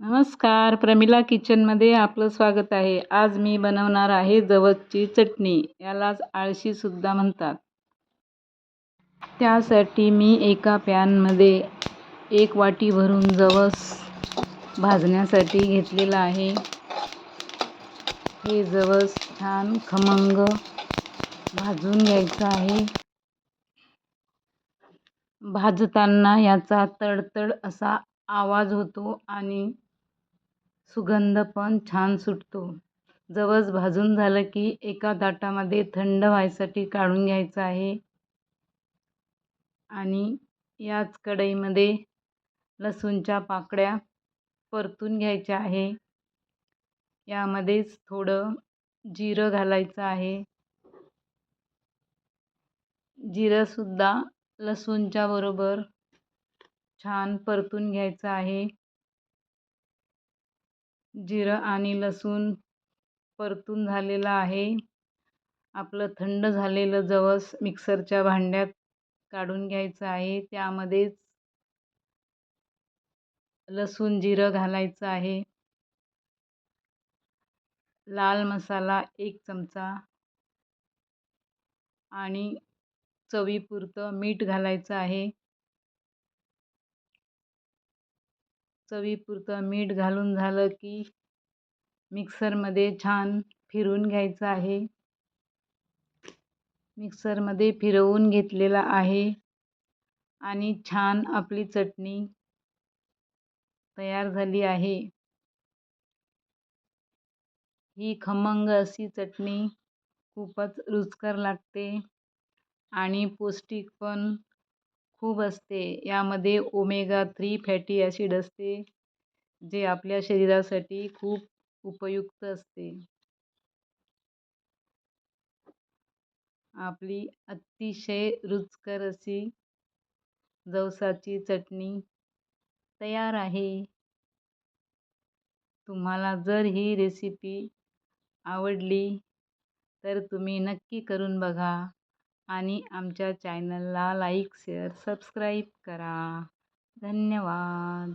नमस्कार. प्रमिला किचनमध्ये आपलं स्वागत आहे. आज मी बनवणार आहे जवसची चटणी. यालाच आळशीसुद्धा म्हणतात. त्यासाठी मी एका पॅनमध्ये एक वाटी भरून जवस भाजण्यासाठी घेतलेलं आहे. हे जवस छान खमंग भाजून घ्यायचं आहे. भाजताना याचा तडतड असा आवाज होतो आणि सुगंध पण छान सुटतो. जवस भाजून झालं की एका ताटामध्ये थंड व्हायसाठी काढून घ्यायचं आहे. आणि याच कढईमध्ये लसूणच्या पाकळ्या परतून घ्यायच्या आहे. यामध्येच थोडं जिरं घालायचं आहे. जिरंसुद्धा लसूणच्या बरोबर छान परतून घ्यायचं आहे. जिरं आणि लसूण परतून झालेलं आहे. आपलं थंड झालेलं जवस मिक्सरच्या भांड्यात काढून घ्यायचं आहे. त्यामध्येच लसूण जिरं घालायचं आहे. लाल मसाला एक चमचा आणि चवीपुरतं मीठ घालायचं आहे. चवीपुरतं मीठ घालून झालं की मिक्सरमध्ये छान फिरवून घ्यायचं आहे. मिक्सरमध्ये फिरवून घेतलेला आहे आणि छान आपली चटणी तयार झाली आहे. ही खमंग अशी चटणी खूपच रुचकर लागते आणि पौष्टिक पण खूप असते. यामध्ये ओमेगा थ्री फॅटी ॲसिड असते जे आपल्या शरीरासाठी खूप उपयुक्त असते. आपली अतिशय रुचकर अशी जवसाची चटणी तयार आहे. तुम्हाला जर ही रेसिपी आवडली तर तुम्ही नक्की करून बघा. आणि आमच्या चॅनलला लाईक शेअर सबस्क्राईब करा. धन्यवाद.